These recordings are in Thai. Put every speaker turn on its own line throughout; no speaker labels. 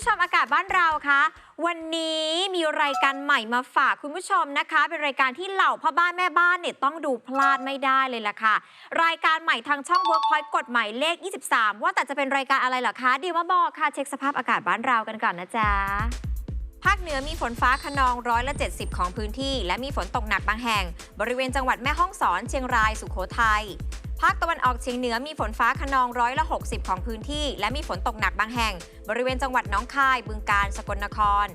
ผู้ชมอากาศบ้านเราคะ วันนี้มีรายการใหม่มาฝากคุณผู้ชมนะคะ เป็นรายการที่เหล่าพ่อบ้านแม่บ้านเนี่ยต้องดูพลาดไม่ได้เลยล่ะค่ะ รายการใหม่ทางช่อง Workpoint กฎหมายเลข 23 ว่าแต่จะเป็นรายการอะไรเหรอคะเดี๋ยวมาบอกค่ะ เช็คสภาพอากาศบ้านเรากันก่อนนะจ๊ะภาคเหนือมีฝนฟ้าขนองร้อยละ 70 ของพื้นที่ และมีฝนตกหนักบางแห่ง บริเวณจังหวัดแม่ฮ่องสอน เชียงรายสุโขทัย ภาคตะวันออกเฉียงเหนือมีฝนฟ้าขนองร้อยละ 60 ของพื้นที่ และมีฝนตกหนักบางแห่ง บริเวณจังหวัดน้องคาย บึงกาฬ สกลนคร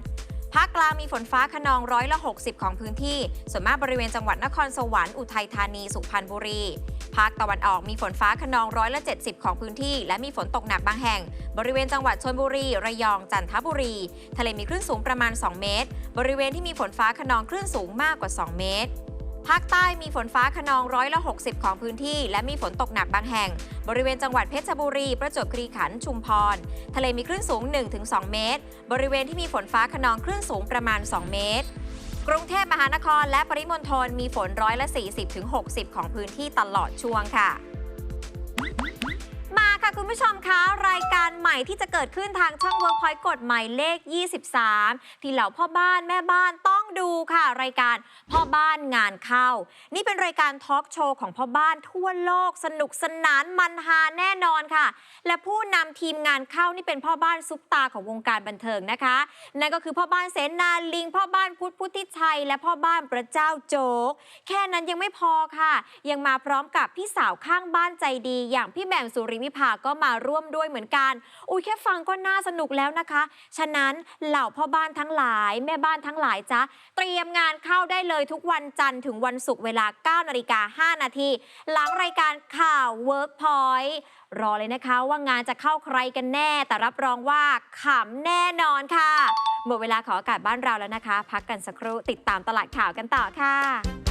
ภาคกลางมีฝนฟ้าขนองร้อยละ 60 ของพื้นที่ ส่วนมากบริเวณจังหวัดนครสวรรค์ อุทัยธานี สุพรรณบุรี ภาคตะวันออกมีฝนฟ้าขนองร้อยละ 70 ของพื้นที่ และมีฝนตกหนักบางแห่ง บริเวณจังหวัดชลบุรี ระยอง จันทบุรี ทะเลมีคลื่นสูงประมาณ 2 เมตร บริเวณที่มีฝนฟ้าขนองคลื่นสูงมากกว่า 2 เมตร ภาคใต้มีฝนฟ้าขนองร้อยละ 60 ของพื้นที่ และมีฝนตกหนักบางแห่ง บริเวณจังหวัดเพชรบุรี ประจวบคีรีขันธ์ชุมพร ทะเลมีคลื่นสูง 1-2 เมตร บริเวณที่มีฝนฟ้าขนองคลื่นสูงประมาณ 2 เมตร กรุงเทพมหานครและปริมณฑลมีฝนร้อยละ 40-60 ของพื้นที่ตลอดช่วงค่ะมาค่ะคุณผู้ชมคะ รายการใหม่ที่จะเกิดขึ้นทางช่อง Workpoint กฎหมายเลข 23 ที่เหล่าพ่อบ้านแม่บ้านต้อง ดูค่ะ รายการพ่อบ้านงานเข้า นี่เป็นรายการทอล์กโชว์ของพ่อบ้านทั่วโลกสนุกสนานมันฮาแน่นอนค่ะ และผู้นำทีมงานเข้านี่เป็นพ่อบ้านซุปตาของวงการบันเทิงนะคะ นั่นก็คือพ่อบ้านเสนาลิง พ่อบ้านพุทธพุทธิชัย และพ่อบ้านพระเจ้าโจก แค่นั้นยังไม่พอค่ะ ยังมาพร้อมกับพี่สาวข้างบ้านใจดี อย่างพี่แหม่มสุริวิภาก็มาร่วมด้วยเหมือนกัน อุ้ยแค่ฟังก็น่าสนุกแล้วนะคะ ฉะนั้นเหล่าพ่อบ้านทั้งหลาย แม่บ้านทั้งหลายจ๊ะเตรียมงานเข้าได้เลยทุกวันจันทร์ถึงวันศุกร์เวลา 9 นาฬิกา 5 นาที หลังรายการข่าว Workpoint รอเลยนะคะว่างานจะเข้าใครกันแน่ แต่รับรองว่าขำแน่นอนค่ะ หมดเวลาของอากาศบ้านเราแล้วนะคะ พักกันสักครู่ติดตามตลาดข่าวกันต่อค่ะ